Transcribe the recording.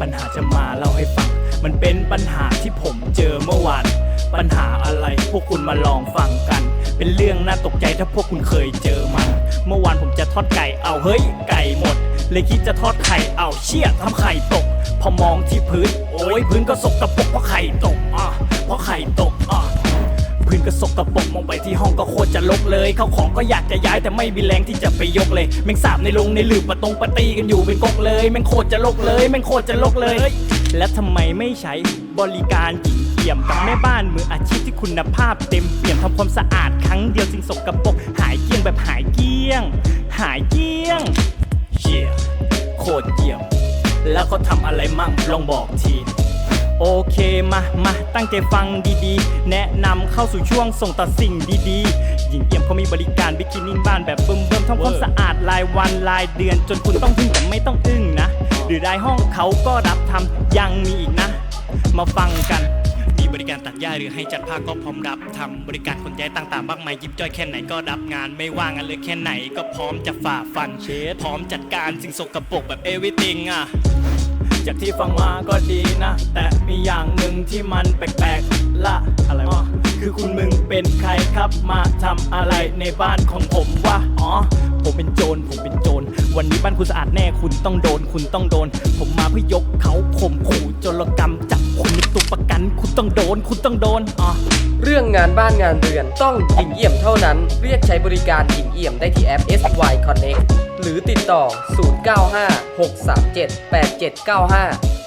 ปัญหาจะมาเล่าให้ฟัง มันเป็นปัญหาที่ผมเจอเมื่อวาน ปัญหาอะไรพวกคุณมาลองฟังกัน เป็นเรื่องน่าตกใจถ้าพวกคุณเคยเจอมัน เมื่อวานผมจะทอดไก่ เอาเฮ้ย ไก่หมด เลยคิดจะทอดไข่ เอาเชี่ยทำไข่ตก พอมองที่พื้น โอ้ยพื้นก็สกปรกเพราะไข่ตกอะเพราะไข่ตก ก็สกปรกมองไปที่ห้องก็โคตรจะลกเลยเข้าของก็อยากจะย้ายแต่ไม่มีแรงที่จะไปยกเลยแม่งสาบในลงในหลืบปะตงปะตีกันอยู่เป็นกกเลยแม่งโคตรจะลกเลยแม่งโคตรจะลกเลย และทำไมไม่ใช้บริการหญิงเอี่ยมกับแม่บ้านมืออาชีพที่คุณภาพเต็มเปี่ยมทำความสะอาดครั้งเดียวสิ่งสกปรกหายเกลี้ยงแบบหายเกลี้ยง หายเกลี้ยงเชี่ยโคตรเยี่ยม แล้วเขาทำอะไรมั่งลองบอกที โอเคมามาตั้งใจฟังดีๆ แนะนำเข้าสู่ช่วงส่งต่อสิ่งดีๆ หญิงเอี่ยมเขามีบริการบิกินี่บ้านแบบเบิ่มเบิ่มๆทำความสะอาดรายวันรายเดือน จนคุณต้องทึ่งแต่ไม่ต้องอึ้งนะ หรือได้ห้องเขาก็รับทำยังมีอีกนะ มาฟังกันมีบริการตัดหญ้าหรือให้จัดผ้าก็พร้อมรับทำบริการคนย้ายต่างๆมากมายยิบย่อยแค่ไหนก็รับงานไม่ว่างกันเลยแค่ไหน ก็พร้อมจะฝ่าฟันเชดพร้อมจัดการสิ่งสกปรกแบบเอวิติงอะ จากที่ฟังมาก็ดีนะ แต่มีอย่างหนึ่งที่มันแปลกๆละอะไรวะคือคุณมึงเป็นใครครับมาทำอะไรในบ้านของผมวะอ๋อผมเป็นโจรผมเป็นโจรวันนี้บ้านคุณสะอาดแน่คุณต้องโดน คุณต้องโดน ผมมาเพื่อยกเขาข่มขู่โจรกรรมจับคุณในตัวประกัน คุณต้องโดน คุณต้องโดนอ๋อเรื่องงานบ้านงานเรือนต้องหญิงเอี่ยมเท่านั้น เรียกใช้บริการหญิงเอี่ยมได้ที่แอป SY Connect หรือติด ต่อ 095 637 8795